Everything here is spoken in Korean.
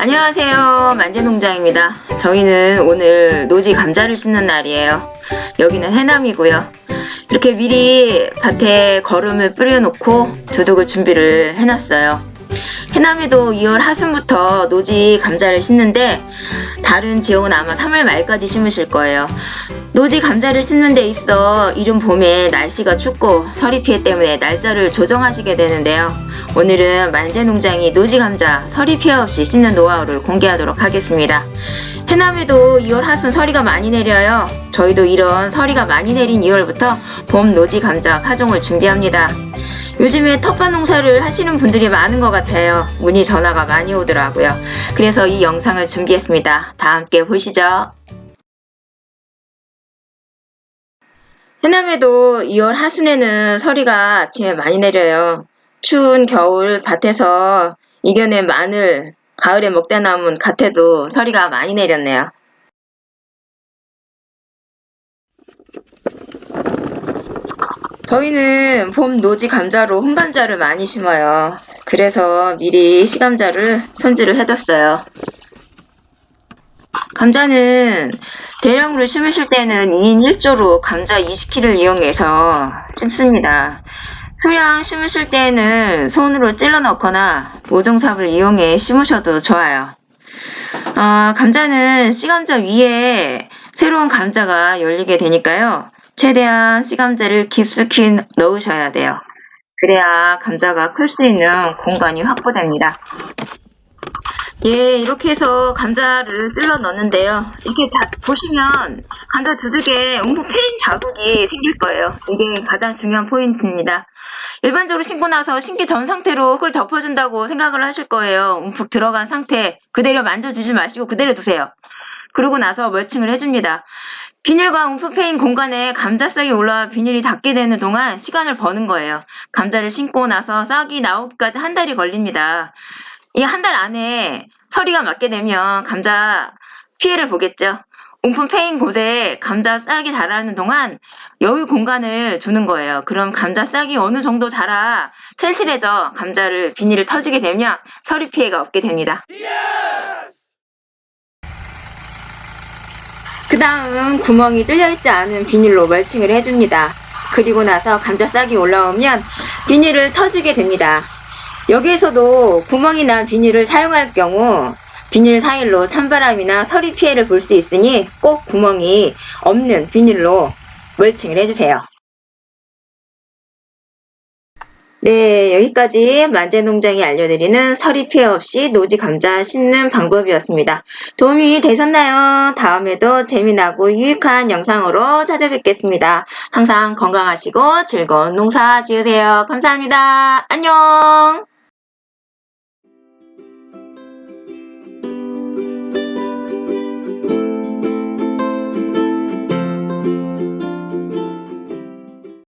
안녕하세요. 만재농장입니다. 저희는 오늘 노지 감자를 심는 날이에요. 여기는 해남이고요. 이렇게 미리 밭에 거름을 뿌려놓고 두둑을 준비를 해놨어요. 해남에도 2월 하순부터 노지 감자를 심는데 다른 지역은 아마 3월 말까지 심으실 거예요. 노지 감자를 심는 데 있어 이른 봄에 날씨가 춥고 서리 피해 때문에 날짜를 조정하시게 되는데요. 오늘은 만재 농장이 노지 감자 서리 피해 없이 심는 노하우를 공개하도록 하겠습니다. 해남에도 2월 하순 서리가 많이 내려요. 저희도 이런 서리가 많이 내린 2월부터 봄 노지 감자 파종을 준비합니다. 요즘에 텃밭 농사를 하시는 분들이 많은 것 같아요. 문의 전화가 많이 오더라고요. 그래서 이 영상을 준비했습니다. 다 함께 보시죠. 해남에도 2월 하순에는 서리가 아침에 많이 내려요. 추운 겨울 밭에서 이겨낸 마늘, 가을에 먹다 남은 갓에도 서리가 많이 내렸네요. 저희는 봄 노지 감자로 홍감자를 많이 심어요. 그래서 미리 시감자를 손질을 해뒀어요. 감자는 대량으로 심으실 때는 2인 1조로 감자 20kg를 이용해서 심습니다. 소량 심으실 때는 손으로 찔러 넣거나 모종삽을 이용해 심으셔도 좋아요. 어, 감자는 씨감자 위에 새로운 감자가 열리게 되니까요. 최대한 씨감자를 깊숙이 넣으셔야 돼요. 그래야 감자가 클 수 있는 공간이 확보됩니다. 예, 이렇게 해서 감자를 찔러 넣는데요. 이렇게 다 보시면 감자 두둑에 움푹 패인 자국이 생길 거예요. 이게 가장 중요한 포인트입니다. 일반적으로 심고 나서 심기 전 상태로 흙을 덮어준다고 생각을 하실 거예요. 움푹 들어간 상태 그대로 만져주지 마시고 그대로 두세요. 그러고 나서 멀칭을 해줍니다. 비닐과 움푹 패인 공간에 감자 싹이 올라와 비닐이 닿게 되는 동안 시간을 버는 거예요. 감자를 심고 나서 싹이 나오기까지 한 달이 걸립니다. 이 한 달 안에 서리가 맞게 되면 감자 피해를 보겠죠. 움푹 패인 곳에 감자 싹이 자라는 동안 여유 공간을 두는 거예요. 그럼 감자 싹이 어느 정도 자라 튼실해져 감자를 비닐을 터지게 되면 서리 피해가 없게 됩니다. 그 다음 구멍이 뚫려있지 않은 비닐로 멀칭을 해줍니다. 그리고 나서 감자 싹이 올라오면 비닐을 터주게 됩니다. 여기에서도 구멍이 난 비닐을 사용할 경우 비닐 사이로 찬바람이나 서리 피해를 볼 수 있으니 꼭 구멍이 없는 비닐로 멀칭을 해주세요. 네, 여기까지 만재농장이 알려드리는 서리 피해 없이 노지 감자 심는 방법이었습니다. 도움이 되셨나요? 다음에도 재미나고 유익한 영상으로 찾아뵙겠습니다. 항상 건강하시고 즐거운 농사 지으세요. 감사합니다. 안녕!